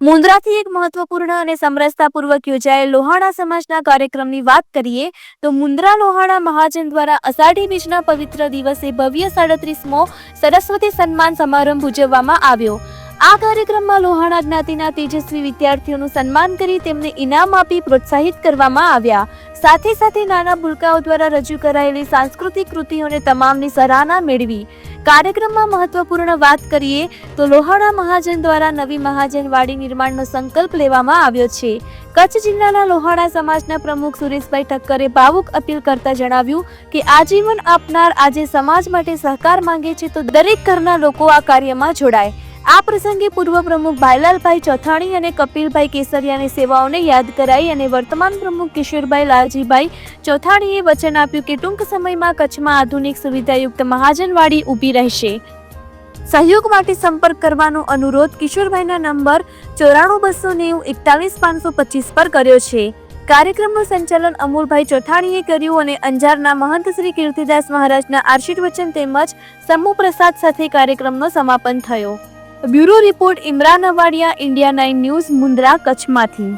મુન્દ્રાથી એક મહત્વપૂર્ણ અને સમરસતાપૂર્વક યોજાયેલ લોહાણા સમાજના કાર્યક્રમની વાત કરીએ, તો મુન્દ્રા લોહાણા મહાજન દ્વારા અષાઢી બીજના પવિત્ર દિવસે ભવ્ય સાડત્રીસમો સરસ્વતી સન્માન સમારંભ ઉજવવામાં આવ્યો. આ કાર્યક્રમમાં લોહાણા જ્ઞાતિના તેજસ્વી વિદ્યાર્થીઓનું સન્માન કરી તેમને ઇનામ આપી પ્રોત્સાહિત કરવામાં આવ્યા. સાથે સાથે નાના ભૂલકાઓ દ્વારા રજૂ કરાયેલી સાંસ્કૃતિક કૃતિઓને તમામની સરાહના મેળવી. કાર્યક્રમમાં મહત્વપૂર્ણ વાત કરીએ તો લોહાણા મહાજન દ્વારા નવી મહાજનવાડી નિર્માણનો સંકલ્પ લેવામાં આવ્યો છે. કચ્છ જિલ્લાના લોહાણા સમાજના પ્રમુખ સુરેશભાઈ ઠક્કરે ભાવુક અપીલ કરતા જણાવ્યું કે આજીવન આપનાર આજે સમાજ માટે સહકાર માંગે છે તો દરેક ઘરના લોકો આ કાર્યમાં જોડાય. આ પ્રસંગે પૂર્વ પ્રમુખ ભાઈલાલભાઈ ચોથાણી અને કપિલભાઈ કેસરિયાની સેવાઓને યાદ કરાઈ અને વર્તમાન પ્રમુખ કિશોરભાઈ લાલજીભાઈ ચોથાણીએ વચન આપ્યું કે ટૂંક સમયમાં કચ્છમાં આધુનિક સુવિધાયુક્ત મહાજનવાડી ઊભી રહેશે. સહયોગ માટે સંપર્ક કરવાનો અનુરોધ કિશોરભાઈના નંબર ચોરાણું બસો નેવું એકતાલીસ પાંચસો પચીસ પર કર્યો છે. કાર્યક્રમનું સંચાલન અમૂલભાઈ ચોથાણીએ કર્યું અને અંજારના મહંત શ્રી કીર્તિદાસ મહારાજના આશીર્વચન તેમજ સમૂહ પ્રસાદ સાથે કાર્યક્રમનો સમાપન થયો. Bureau report Imran Awadiya India nine news Mundra કચ્છમાંથી.